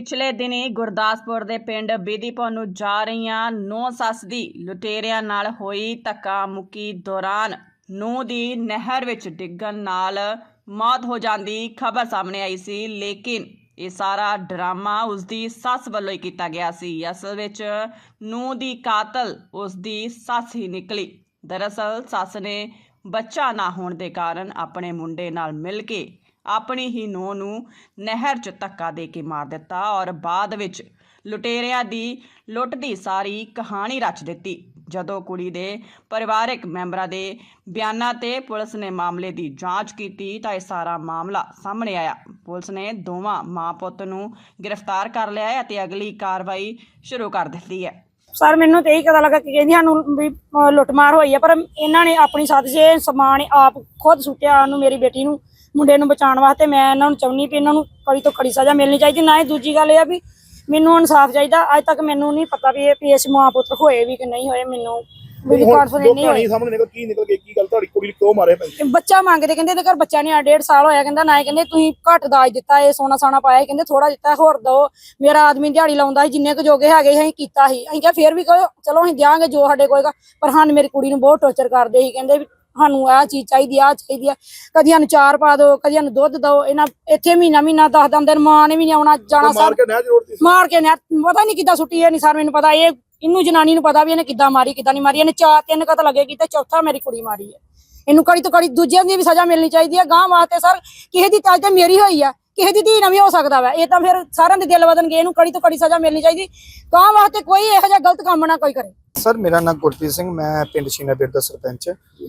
ਪਿਛਲੇ ਦਿਨੀ ਗੁਰਦਾਸਪੁਰ ਦੇ ਪਿੰਡ ਬੀਦੀਪੁਰ ਨੂੰ ਜਾ ਰਹੀਆਂ ਨੌ ਸੱਸ ਦੀ ਲੁਟੇਰਿਆਂ ਨਾਲ ਹੋਈ ਧੱਕਾ ਮੁੱਕੀ ਦੌਰਾਨ ਨੂੰਹ ਦੀ ਨਹਿਰ ਵਿੱਚ ਡਿੱਗਣ ਨਾਲ ਮੌਤ ਹੋ ਜਾਂਦੀ ਖਬਰ ਸਾਹਮਣੇ ਆਈ ਸੀ, ਲੇਕਿਨ ਇਹ ਸਾਰਾ ਡਰਾਮਾ ਉਸ ਦੀ ਸੱਸ ਵੱਲੋਂ ਹੀ ਕੀਤਾ ਗਿਆ ਸੀ। ਅਸਲ ਵਿੱਚ ਨੂੰਹ ਦੀ ਕਾਤਲ ਉਸ ਦੀ ਸੱਸ ਹੀ ਨਿਕਲੀ। ਦਰਅਸਲ ਸੱਸ ਨੇ ਬੱਚਾ ਨਾ ਹੋਣ ਦੇ ਕਾਰਨ ਆਪਣੇ ਮੁੰਡੇ ਨਾਲ ਮਿਲ ਕੇ ਆਪਣੀ ਹੀ ਨੂੰਹ ਨੂੰ ਨਹਿਰ 'ਚ ਧੱਕਾ ਦੇ ਕੇ ਮਾਰ ਦਿੱਤਾ ਔਰ ਬਾਅਦ ਵਿੱਚ ਲੁਟੇਰਿਆਂ ਦੀ ਲੁੱਟ ਦੀ ਸਾਰੀ ਕਹਾਣੀ ਰਚ ਦਿੱਤੀ। ਜਦੋਂ ਕੁੜੀ ਦੇ ਪਰਿਵਾਰਕ ਮੈਂਬਰਾਂ ਦੇ ਬਿਆਨਾਂ ਤੇ ਪੁਲਿਸ ਨੇ ਮਾਮਲੇ ਦੀ ਜਾਂਚ ਕੀਤੀ ਤਾਂ ਇਹ ਸਾਰਾ ਮਾਮਲਾ ਸਾਹਮਣੇ ਆਇਆ। ਪੁਲਿਸ ਨੇ ਦੋਵਾਂ ਮਾਂ ਪੁੱਤ ਨੂੰ ਗ੍ਰਿਫਤਾਰ ਕਰ ਲਿਆ ਹੈ ਅਤੇ ਅਗਲੀ ਕਾਰਵਾਈ ਸ਼ੁਰੂ ਕਰ ਦਿੱਤੀ ਹੈ। ਸਰ, ਮੈਨੂੰ ਤੇ ਇਹੀ ਪਤਾ ਲੱਗਾ ਕਿ ਕਹਿੰਦੀ ਸਾਨੂੰ ਵੀ ਲੁੱਟਮਾਰ ਹੋਈ ਆ ਪਰ ਇਹਨਾਂ ਨੇ ਆਪਣੀ ਸਾਥ 'ਚ ਸਮਾਨ ਆਪ ਖੁਦ ਸੁੱਟਿਆ ਉਹਨੂੰ, ਮੇਰੀ ਬੇਟੀ ਨੂੰ। ਮੁੰਡੇ ਨੂੰ ਬਚਾਉਣ ਵਾਸਤੇ ਮੈਂ ਇਹਨਾਂ ਨੂੰ ਚਾਹੁੰਦੀ ਵੀ ਇਹਨਾਂ ਨੂੰ ਕੜੀ ਤੋਂ ਕੜੀ ਸਜ਼ਾ ਮਿਲਣੀ ਚਾਹੀਦੀ ਨਾ ਹੀ ਦੂਜੀ ਗੱਲ ਇਹ ਆ ਵੀ ਮੈਨੂੰ ਇਨਸਾਫ ਚਾਹੀਦਾ ਅੱਜ ਤੱਕ ਮੈਨੂੰ ਨਹੀਂ ਪਤਾ ਵੀ ਇਹ ਇਸ ਮਾਂ ਪੁੱਤ ਹੋਏ ਵੀ ਕਿ ਨਹੀਂ ਹੋਏ ਮੈਨੂੰ ਕੌਨਫੀਡੈਂਟ ਜੋ ਨਹੀਂ ਹੋਈ ਸਾਹਮਣੇ ਨਿਕਲ ਕੀ ਨਿਕਲ ਗਈ ਕੀ ਗੱਲ ਤੁਹਾਡੀ ਕੁੜੀ ਕਿਉਂ ਮਾਰਿਆ ਭਾਈ ਬੱਚਾ ਮੰਗਦੇ ਕਹਿੰਦੇ ਇਹਦੇ ਘਰ ਬੱਚਾ ਨਹੀਂ ਆ ਡੇਢ ਸਾਲ ਹੋਇਆ ਕਹਿੰਦਾ ਨਾ ਇਹ ਕਹਿੰਦੇ ਤੁਸੀਂ ਘੱਟ ਦਾਜ ਦਿੱਤਾ ਇਹ ਸੋਨਾ ਸਾਨਾ ਪਾਇਆ ਕਹਿੰਦੇ ਥੋੜਾ ਦਿੱਤਾ ਹੋਰ ਦੋ ਮੇਰਾ ਆਦਮੀ ਦਿਹਾੜੀ ਲਾਉਂਦਾ ਸੀ ਜਿੰਨੇ ਕੁ ਜੋਗੇ ਹੈਗੇ ਸੀ ਅਸੀਂ ਕੀਤਾ ਸੀ। ਅਸੀਂ ਕਿਹਾ ਫੇਰ ਵੀ ਕਹੋ ਚਲੋ ਅਸੀਂ ਦਿਆਂਗੇ ਜੋ ਸਾਡੇ ਕੋਲ ਹੈਗਾ ਪਰ ਸਾਨੂੰ ਮੇਰੀ ਕੁੜੀ ਨੂੰ ਬਹੁਤ ਟੌਰਚਰ ਕਰਦੇ ਸੀ ਕਹਿੰਦੇ ਵੀ ਸਾਨੂੰ ਆਹ ਚੀਜ਼ ਚਾਹੀਦੀ ਆ ਚਾਹੀਦੀ ਆ। ਕਦੀ ਸਾਨੂੰ ਚਾਰ ਪਾ ਦਿਓ ਕਦੀ ਸਾਨੂੰ ਦੁੱਧ ਦਿਓ ਇਹਨਾਂ ਇੱਥੇ ਮਹੀਨਾ ਮਹੀਨਾ ਦਸ ਦਸ ਦਿਨ ਮਾਂ ਨੇ ਵੀ ਨਹੀਂ ਆਉਣਾ ਜਾਣਾ ਮਾਰ ਸਰ। ਕੇ ਸੀ ਮਾਰ ਕੇ ਨੇ ਪਤਾ ਨਹੀਂ ਕਿੱਦਾਂ ਸੁੱਟੀ ਇਹ ਨਹੀਂ ਸਰ ਮੈਨੂੰ ਪਤਾ ਇਹ ਇਹਨੂੰ ਜਨਾਨੀ ਨੂੰ ਪਤਾ ਵੀ ਇਹਨੇ ਕਿੱਦਾਂ ਮਾਰੀ ਕਿੱਦਾਂ ਨਹੀਂ ਮਾਰੀ ਇਹਨੇ ਚਾਰ ਤਿੰਨ ਕਤ ਲੱਗੇ ਕੀਤੇ ਚੌਥਾ ਮੇਰੀ ਕੁੜੀ ਮਾਰੀ ਹੈ। ਇਹਨੂੰ ਕੜੀ ਤੋਂ ਕੜੀ ਦੂਜਿਆਂ ਦੀ ਵੀ ਸਜ਼ਾ ਮਿਲਣੀ ਚਾਹੀਦੀ ਹੈ ਗਾਂ ਵਾਸਤੇ ਸਰ ਕਿਸੇ ਦੀ ਤਾਜ ਤੇ ਮੇਰੀ ਹੋਈ ਆ ਕਿਸੇ ਦੀ ਧੀ ਨਾ ਵੀ ਹੋ ਸਕਦਾ ਵਾ ਇਹ ਤਾਂ ਫਿਰ ਸਾਰਿਆਂ ਦੇ ਦਿਲ ਵਧਣਗੇ ਇਹਨੂੰ ਕੜੀ ਤੋਂ ਕੜੀ ਸਜ਼ਾ ਮਿਲਣੀ ਚਾਹੀਦੀ ਗਾਂ ਵਾਸਤੇ ਕੋਈ ਇਹੋ ਜਿਹਾ ਗਲਤ ਕੰਮ ਨਾ ਕੋਈ ਕਰੇ। ਸਰ ਮੇਰਾ ਨਾਮ ਗੁਰਪ੍ਰੀਤ ਸਿੰਘ ਮੈਂ ਪਿੰਡ ਸ਼ੀਨਾਪੁਰ ਦਾ ਸਰਪੰਚ। ਹਾਂ।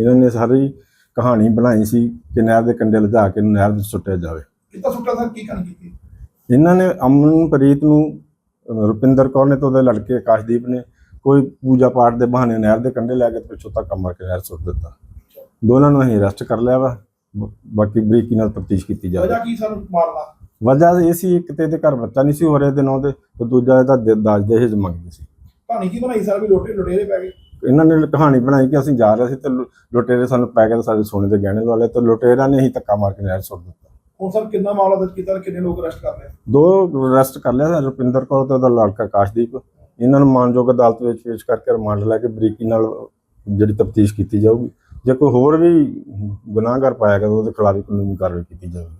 ਇਹਨਾਂ ਨੇ ਸਾਰੀ ਕਹਾਣੀ ਬਣਾਈ ਸੀ ਕਿ ਨਹਿਰ ਦੇ ਕੰਢੇ ਲਿਜਾ ਕੇ ਇਹਨੂੰ ਨਹਿਰ ਵਿੱਚ ਸੁੱਟਿਆ ਜਾਵੇ। ਕਿੱਦਾਂ ਸੁੱਟਾ ਸਰ? ਕੀ ਕਹਾਣੀ ਕੀਤੀ? ਇਹਨਾਂ ਨੇ ਅਮਨਪ੍ਰੀਤ ਨੂੰ ਰੁਪਿੰਦਰ ਕੌਰ ਨੇ ਤੇ ਉਹਦੇ ਲੜਕੇ ਆਕਾਸ਼ਦੀਪ ਨੇ ਕੋਈ ਪੂਜਾ ਪਾਠ ਦੇ ਬਹਾਨੇ ਨਹਿਰ ਦੇ ਕੰਢੇ ਲੈ ਕੇ ਪਿੱਛੋਂ ਤੱਕ ਮਾਰ ਕੇ ਨਹਿਰ ਸੁੱਟ ਦਿੱਤਾ। ਦੋਨਾਂ ਨੂੰ ਅਸੀਂ ਅਰੈਸਟ ਕਰ ਲਿਆ ਵਾ। ਬਾਕੀ ਬਰੀਕੀ ਨਾਲ ਤਫਤੀਸ਼ ਕੀਤੀ ਜਾਵੇ। ਵਜ੍ਹਾ ਕੀ ਸਰ ਮਾਰਨਾ? ਵਜ੍ਹਾ ਇਹ ਸੀ ਇੱਕ ਤੇ ਇਹਦੇ ਘਰ ਬੱਚਾ ਨਹੀਂ ਸੀ ਹੋ ਰਿਹਾ ਦੇ ਨਾਂ ਤੇ ਤੇ ਦੂਜਾ ਇਹਦਾ ਦ- ਦਾਜ ਦਹੇਜ ਮੰਗਦੇ ਸੀ। ਕਹਾਣੀ ਕੀ ਬਣਾਈ ਸਰ? ਵੀ ਲੋਟੇ ਲੁਟੇਰੇ ਪੈ ਗਏ। ਇਹਨਾਂ ਨੇ ਕਹਾਣੀ ਬਣਾਈ ਕਿ ਅਸੀਂ ਜਾ ਰਹੇ ਸੀ ਤੇ ਲੁ- ਲੁਟੇਰੇ ਸਾਨੂੰ ਪੈ ਤੇ ਸਾਡੇ ਸੋਨੇ ਦੇ ਗਹਿਣੇ ਲਵਾ ਲਏ ਤੇ ਲੁਟੇਰਾਂ ਨੇ ਹੀ ਧੱਕਾ ਮਾਰ ਕੇ ਨਹਿਰ ਸੁੱਟ ਦਿੱਤਾ। ਹੁਣ ਸਰ ਕਿੰਨਾ ਮਾਮਲਾ ਦਰਜ ਕੀਤਾ ਤੇ ਕਿੰਨੇ ਲੋਕ ਅਰੈਸਟ ਕਰ ਲਏ? ਦੋ ਅਰੈਸਟ ਕਰ ਲਿਆ ਰੁਪਿੰਦਰ ਕੌਰ ਤੇ ਉਹਦਾ ਲੜਕਾ ਆਕਾਸ਼ਦੀਪ। ਇਹਨਾਂ ਨੂੰ ਮਾਨਯੋਗ ਅਦਾਲਤ ਵਿੱਚ ਪੇਸ਼ ਕਰਕੇ ਰਿਮਾਂਡ ਲੈ ਕੇ ਬਰੀਕੀ ਨਾਲ ਜਿਹੜੀ ਤਫਤੀਸ਼ ਕੀਤੀ ਜਾਊਗੀ। ਜੇ ਕੋਈ ਹੋਰ ਵੀ ਗੁਨਾਹਗਰ ਪਾਇਆ ਗਿਆ ਤਾਂ ਉਹਦੇ ਖਿਲਾਫ ਵੀ ਕਾਨੂੰਨੀ ਕਾਰਵਾਈ ਕੀਤੀ ਜਾਵੇਗੀ